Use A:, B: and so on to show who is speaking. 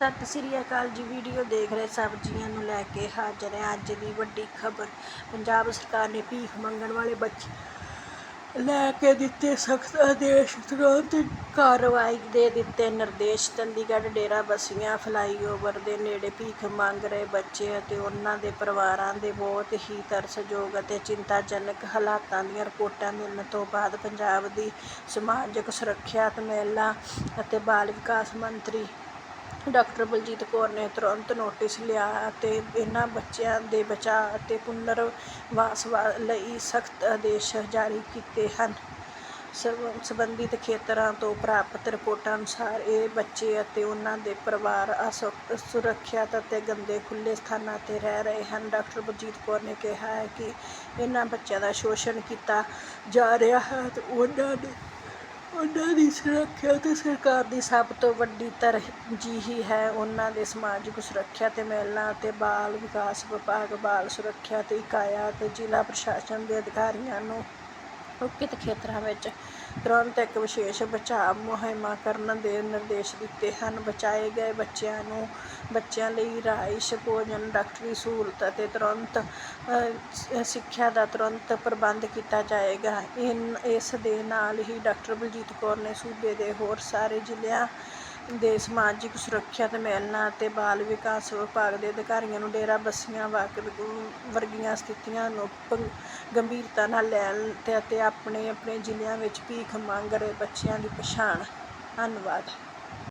A: ਸਤਿ ਸ੍ਰੀ ਅਕਾਲ ਜੀ, ਵੀਡੀਓ ਦੇਖ ਰਹੇ ਸਬਜ਼ੀਆਂ ਨੂੰ ਲੈ ਕੇ ਹਾਜ਼ਰ ਹੈ ਅੱਜ ਦੀ ਵੱਡੀ ਖਬਰ। ਪੰਜਾਬ ਸਰਕਾਰ ਨੇ ਭੀਖ ਮੰਗਣ ਵਾਲੇ ਬੱਚੇ ਲੈ ਕੇ ਦਿੱਤੇ ਸਖਤ ਆਦੇਸ਼, ਤੁਰੰਤ ਕਾਰਵਾਈ ਦੇ ਦਿੱਤੇ ਨਿਰਦੇਸ਼। ਚੰਡੀਗੜ੍ਹ ਡੇਰਾ ਬਸੀਆਂ ਫਲਾਈਓਵਰ ਦੇ ਨੇੜੇ ਭੀਖ ਮੰਗ ਰਹੇ ਬੱਚੇ ਅਤੇ ਉਹਨਾਂ ਦੇ ਪਰਿਵਾਰਾਂ ਦੇ ਬਹੁਤ ਹੀ ਤਰਸਯੋਗ ਅਤੇ ਚਿੰਤਾਜਨਕ ਹਾਲਾਤਾਂ ਦੀਆਂ ਰਿਪੋਰਟਾਂ ਮਿਲਣ ਤੋਂ ਬਾਅਦ ਪੰਜਾਬ ਦੀ ਸਮਾਜਿਕ ਸੁਰੱਖਿਆ ਤੇ ਮਹਿਲਾ ਅਤੇ ਬਾਲ ਵਿਕਾਸ ਮੰਤਰੀ ਡਾਕਟਰ ਬਲਜੀਤ ਕੌਰ ਨੇ ਤੁਰੰਤ ਨੋਟਿਸ ਲਿਆ ਅਤੇ ਇਹਨਾਂ ਬੱਚਿਆਂ ਦੇ ਬਚਾਅ ਅਤੇ ਪੁਨਰਵਾਸ ਵਾ- ਲਈ ਸਖਤ ਆਦੇਸ਼ ਜਾਰੀ ਕੀਤੇ ਹਨ। ਸਬ- ਸੰਬੰਧਿਤ ਖੇਤਰਾਂ ਤੋਂ ਪ੍ਰਾਪਤ ਰਿਪੋਰਟਾਂ ਅਨੁਸਾਰ ਇਹ ਬੱਚੇ ਅਤੇ ਉਹਨਾਂ ਦੇ ਪਰਿਵਾਰ ਅਸੁਰੱਖਿਅਤ ਅਤੇ ਗੰਦੇ ਖੁੱਲ੍ਹੇ ਸਥਾਨਾਂ 'ਤੇ ਰਹਿ ਰਹੇ ਹਨ। ਡਾਕਟਰ ਬਲਜੀਤ ਕੌਰ ਨੇ ਕਿਹਾ ਹੈ ਕਿ ਇਹਨਾਂ ਬੱਚਿਆਂ ਦਾ ਸ਼ੋਸ਼ਣ ਕੀਤਾ ਜਾ ਰਿਹਾ ਹੈ ਅਤੇ ਉਹਨਾਂ ਨੇ ਉਹਨਾਂ ਦੀ ਸੁਰੱਖਿਆ ਅਤੇ ਸਰਕਾਰ ਦੀ ਸਭ ਤੋਂ ਵੱਡੀ ਤਰਜੀਹ ਹੈ ਉਹਨਾਂ ਦੇ ਸਮਾਜਿਕ ਸੁਰੱਖਿਆ ਅਤੇ ਮਹਿਲਾ ਅਤੇ ਬਾਲ ਵਿਕਾਸ ਵਿਭਾਗ, ਬਾਲ ਸੁਰੱਖਿਆ ਅਤੇ ਇਕਾਈਆਂ ਅਤੇ ਜ਼ਿਲ੍ਹਾ ਪ੍ਰਸ਼ਾਸਨ ਦੇ ਅਧਿਕਾਰੀਆਂ ਨੂੰ ਉਕਤ ਖੇਤਰਾਂ ਵਿੱਚ ਤੁਰੰਤ ਇੱਕ ਵਿਸ਼ੇਸ਼ ਬਚਾਅ ਮੁਹਿੰਮ ਕਰਨ ਦੇ ਨਿਰਦੇਸ਼ ਦਿੱਤੇ ਹਨ। ਬਚਾਏ ਗਏ ਬੱਚਿਆਂ ਨੂੰ, ਬੱਚਿਆਂ ਲਈ ਰਿਹਾਇਸ਼, ਭੋਜਨ, ਡਾਕਟਰੀ ਸਹੂਲਤ ਅਤੇ ਤੁਰੰਤ ਸਿੱਖਿਆ ਦਾ ਤੁਰੰਤ ਪ੍ਰਬੰਧ ਕੀਤਾ ਜਾਏਗਾ। ਇਨ, ਇਸ ਦੇ ਨਾਲ ਹੀ ਡਾਕਟਰ ਬਲਜੀਤ ਕੌਰ ਨੇ ਸੂਬੇ ਦੇ ਹੋਰ ਸਾਰੇ ਜ਼ਿਲ੍ਹਿਆਂ ਦੇ ਸਮਾਜਿਕ ਸੁਰੱਖਿਆ ਤੇ ਮਹਿਲਾ ਅਤੇ ਬਾਲ ਵਿਕਾਸ ਵਿਭਾਗ ਦੇ ਅਧਿਕਾਰੀਆਂ ਨੂੰ ਡੇਰਾ ਬੱਸੀਆਂ ਵਾਕ- ਵਰਗੀਆਂ ਸਥਿਤੀਆਂ ਨੂੰ ਗੰਭੀਰਤਾ ਨਾਲ ਲੈਣ ਤੇ ਅਤੇ ਆਪਣੇ ਆਪਣੇ ਜ਼ਿਲ੍ਹਿਆਂ ਵਿੱਚ ਭੀਖ ਮੰਗ ਰਹੇ ਬੱਚਿਆਂ ਦੀ ਪਛਾਣ। ਧੰਨਵਾਦ।